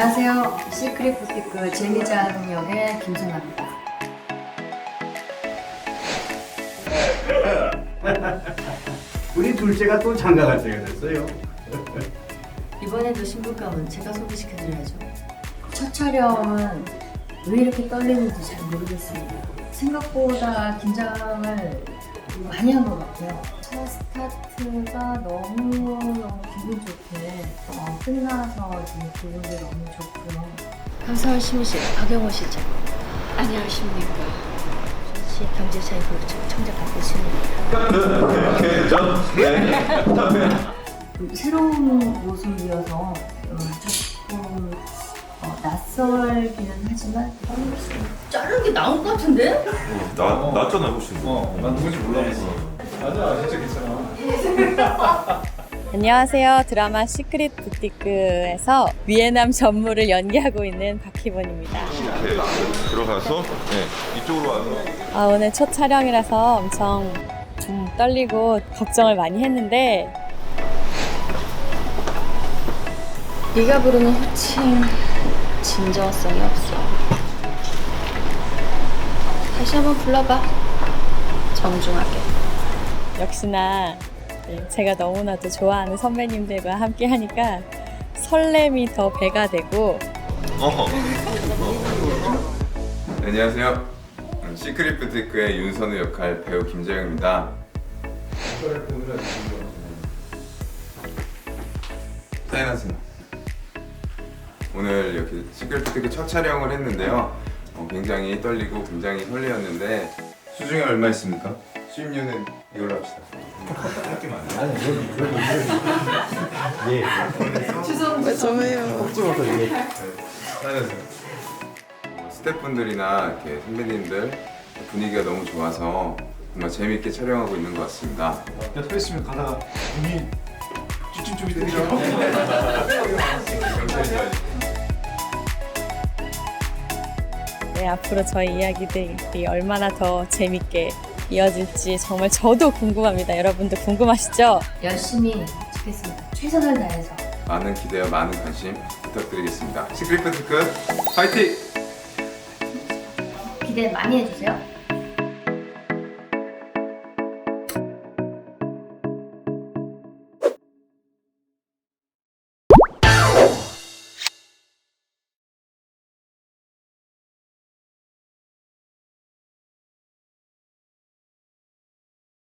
안녕하세요. 시크릿 부티크 제미장 역의 김선아입니다. 우리 둘째가 또 장가 갈 때가 됐어요. 이번에도 신부감은 제가 소개시켜드려야죠. 첫 촬영은 왜 이렇게 떨리는지 잘 모르겠습니다. 생각보다 긴장을 많이 한 것 같아요. 첫 스타트가 너무너무 기분 좋게 어, 끝나서 지금 기분도 너무 좋고요. 강서울 시민실 박영호 실장. 안녕하십니까. 시 경제차이 보유청 청자가 되십니다. 새로운 모습이어서 어, 조금 어, 낯설기는 하지만 자른 게 나은 것 같은데? 나 낫잖아 훨씬. 어, 난 누군지 몰랐어. 맞아, 진짜 괜찮아. 안녕하세요. 드라마 시크릿 부티크에서 위에남 전무를 연기하고 있는 박희본입니다. 이렇게 들어가서 네, 이쪽으로 와서 아, 오늘 첫 촬영이라서 엄청 좀 떨리고 걱정을 많이 했는데 네가 부르는 호칭 진정성이 없어. 다시 한번 불러봐. 정중하게. 역시나 네, 제가 너무나도 좋아하는 선배님들과 함께 하니까 설렘이 더 배가 되고 어허. 안녕하세요. 음, 시크릿 부티크의 윤선우 역할 배우 김재영입니다. 사인하세요. 오늘 이렇게 부티크 첫 촬영을 했는데요. 어, 굉장히 떨리고 굉장히 설레었는데 수중에 얼마 있습니까? 수입료는 이걸로 합시다. 사인하세요. 어, 스태프분들이나 이렇게 선배님들 분위기가 너무 좋아서 정말 재밌게 촬영하고 있는 것 같습니다. 야, 서 있으면 가다가 눈이 쭈쭈쭈쭈 네, 앞으로 저희 이야기들이 얼마나 더 재밌게 이어질지 정말 저도 궁금합니다. 여러분도 궁금하시죠? 열심히 찍겠습니다. 최선을 다해서. 많은 기대와 많은 관심 부탁드리겠습니다. 시크릿 부티크 파이팅! 기대 많이 해주세요.